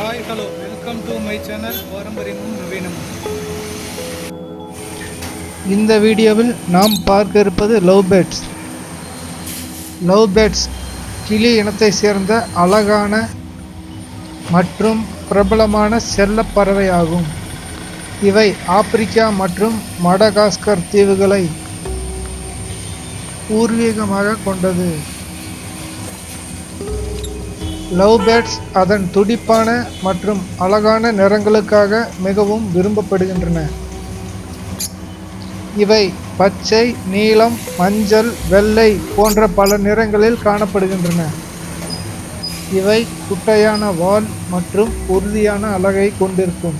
Hi hello welcome to my channel பாரம்பரியமும் நவீனமும் இந்த வீடியோவில் நாம் பார்க்க இருப்பது லவ் பேர்ட்ஸ் லவ் பேர்ட்ஸ் கிளி இனத்தை சேர்ந்த அழகான மற்றும் பிரபலமான செல்லப்பறவை ஆகும். இவை ஆப்பிரிக்கா மற்றும் மடகாஸ்கர் தீவுகளை பூர்வீகமாக கொண்டது. லவ் பேர்ட்ஸ் அதன் துடிப்பான மற்றும் அழகான நிறங்களுக்காக மிகவும் விரும்பப்படுகின்றன. இவை பச்சை நீலம் மஞ்சள் வெள்ளை போன்ற பல நிறங்களில் காணப்படுகின்றன. இவை குட்டையான வால் மற்றும் உறுதியான அழகை கொண்டிருக்கும்.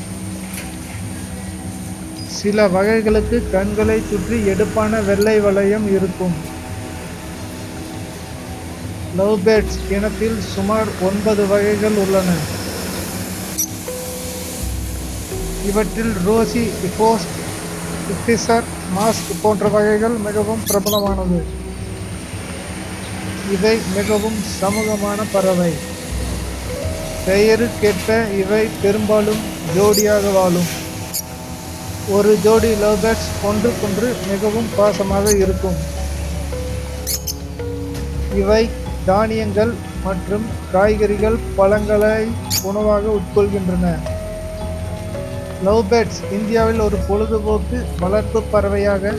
சில வகைகளுக்கு கண்களை சுற்றி எடுப்பான வெள்ளை வளையம் இருக்கும். லவ் பேர்ட்ஸ் இனத்தில் சுமார் ஒன்பது வகைகள் உள்ளன. இவற்றில் ரோசி இஃபோஸ்ட் இப்டிசர் மாஸ்க் போன்ற வகைகள் மிகவும் பிரபலமானது. இவை மிகவும் சமூகமான பறவை. பெயருக்கேற்ப இவை பெரும்பாலும் ஜோடியாக வாழும். ஒரு ஜோடி லவ் பேர்ட்ஸ் ஒன்றுக்கொன்று மிகவும் பாசமாக இருக்கும். இவை தானியங்கள் மற்றும் காய்கறிகள் பழங்களை உணவாக உட்கொள்கின்றன. லவ் பேர்ட்ஸ் இந்தியாவில் ஒரு பொழுதுபோக்கு வளர்ப்பு பறவையாக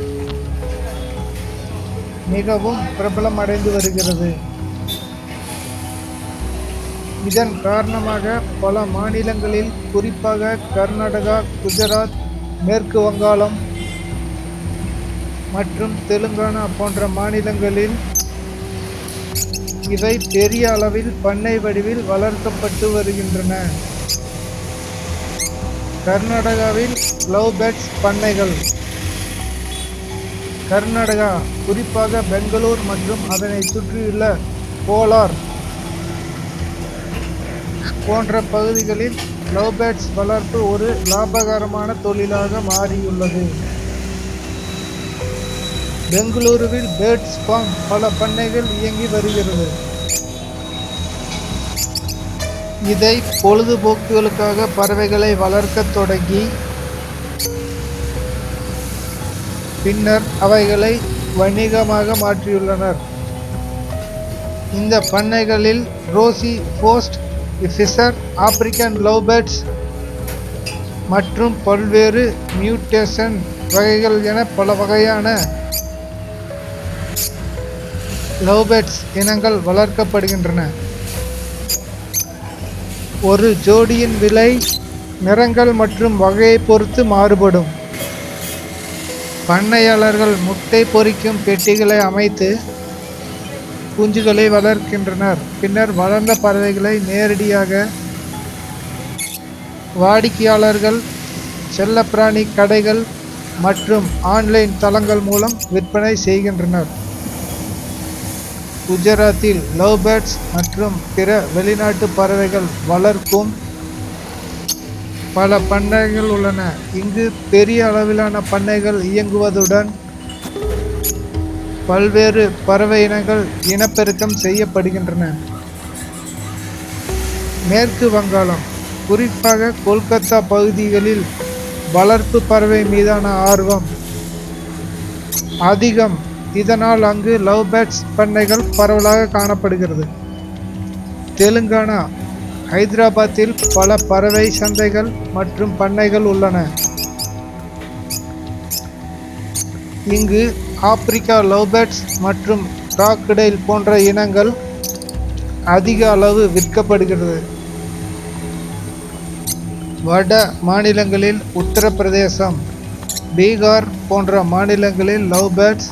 மிகவும் பிரபலம் அடைந்து வருகிறது. இதன் காரணமாக பல மாநிலங்களில் குறிப்பாக கர்நாடகா குஜராத் மேற்கு வங்காளம் மற்றும் தெலுங்கானா போன்ற மாநிலங்களில் இவை பெரிய அளவில் பண்ணை வடிவில் வளர்க்கப்பட்டு வருகின்றன. கர்நாடகாவில் லவ் பேர்ட்ஸ் பண்ணைகள். கர்நாடகா குறிப்பாக பெங்களூர் மற்றும் அதனை சுற்றியுள்ள கோலார் போன்ற பகுதிகளில் லவ்பேர்ட்ஸ் வளர்ப்பு ஒரு லாபகரமான தொழிலாக மாறியுள்ளது. பெங்களூருவில் பேர்ட்ஸ் ஃபார்ம் பல பண்ணைகள் இயங்கி வருகிறது. இதை பொழுதுபோக்குகளுக்காக பறவைகளை வளர்க்கத் தொடங்கி பின்னர் அவைகளை வணிகமாக மாற்றியுள்ளனர். இந்த பண்ணைகளில் rosy post Fischer African love birds மற்றும் பல்வேறு மியூட்டேஷன் வகைகள் என பல வகையான லவ் பேர்ட்ஸ் இனங்கள் வளர்க்கப்படுகின்றன. ஒரு ஜோடியின் விலை நிறங்கள் மற்றும் வகையை பொறுத்து மாறுபடும். பண்ணையாளர்கள் முட்டை பொரிக்கும் பெட்டிகளை அமைத்து குஞ்சுகளை வளர்க்கின்றனர். பின்னர் வளர்ந்த பறவைகளை நேரடியாக வாடிக்கையாளர்கள் செல்லப்பிராணி கடைகள் மற்றும் ஆன்லைன் தளங்கள் மூலம் விற்பனை செய்கின்றனர். குஜராத்தில் லவ் பேர்ட்ஸ் மற்றும் பிற வெளிநாட்டு பறவைகள் வளர்க்கும் பல பண்ணைகள் உள்ளன. இங்கு பெரிய அளவிலான பண்ணைகள் இயங்குவதுடன் பல்வேறு பறவை இனங்கள் இனப்பெருக்கம் செய்யப்படுகின்றன. மேற்கு வங்காளம் குறிப்பாக கொல்கத்தா பகுதிகளில் வளர்ப்பு பறவை மீதான ஆர்வம் அதிகம். இதனால் அங்கு லவ் பேர்ட்ஸ் பண்ணைகள் பரவலாக காணப்படுகிறது. தெலுங்கானா ஹைதராபாத்தில் பல பறவை சந்தைகள் மற்றும் பண்ணைகள் உள்ளன. இங்கு ஆப்பிரிக்கா லவ் பேர்ட்ஸ் மற்றும் கிராக்கடைல் போன்ற இனங்கள் அதிக அளவு விற்கப்படுகிறது. வட மாநிலங்களில் உத்தரப்பிரதேசம் பீகார் போன்ற மாநிலங்களில் லவ் பேர்ட்ஸ்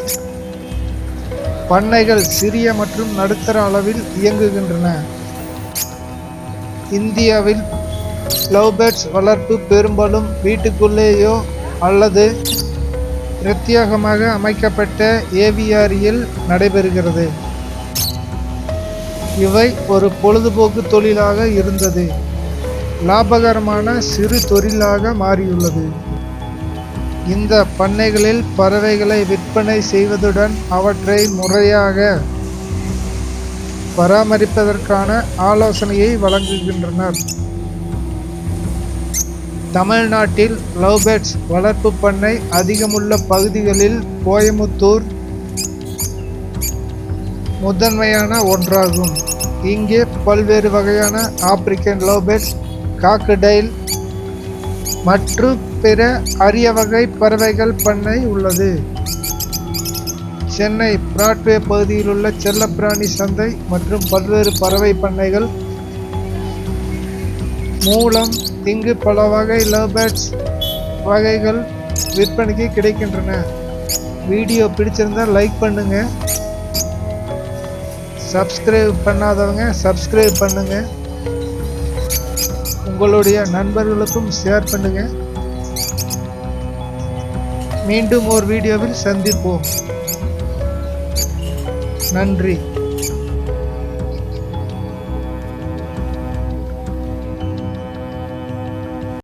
பண்ணைகள் சிறிய மற்றும் நடுத்தர அளவில் இயங்குகின்றன. இந்தியாவில் லவ்பேர்ட்ஸ் வளர்ப்பு பெரும்பாலும் வீட்டுக்குள்ளேயோ அல்லது பிரத்யேகமாக அமைக்கப்பட்ட ஏவிஆரியில் நடைபெறுகிறது. இவை ஒரு பொழுதுபோக்கு தொழிலாக இருந்தது. லாபகரமான சிறு தொழிலாக மாறியுள்ளது. இந்த பண்ணைகளில் பறவைகளை விற்பனை செய்வதுடன் அவற்றை முறையாக பராமரிப்பதற்கான ஆலோசனையை வழங்குகின்றனர். தமிழ்நாட்டில் லவ்பேர்ட்ஸ் வளர்ப்பு பண்ணை அதிகமுள்ள பகுதிகளில் கோயமுத்தூர் முதன்மையான ஒன்றாகும். இங்கே பல்வேறு வகையான ஆப்பிரிக்கன் லவ்பேர்ட்ஸ் காக்கடைல் மற்றும் பிற அரிய வகை பறவைகள் பண்ணை உள்ளது. சென்னை பிராட்வே பகுதியில் உள்ள செல்லப்பிராணி சந்தை மற்றும் பல்வேறு பறவை பண்ணைகள் மூலம் இங்கு பல வகை லவ் பேர்ட்ஸ் வகைகள் விற்பனைக்கு கிடைக்கின்றன. வீடியோ பிடிச்சிருந்தா லைக் பண்ணுங்கள் சப்ஸ்கிரைப் பண்ணாதவங்க சப்ஸ்கிரைப் பண்ணுங்கள் உங்களுடைய நண்பர்களுக்கும் ஷேர் பண்ணுங்க. மீண்டும் ஒரு வீடியோவில் சந்திப்போம். நன்றி.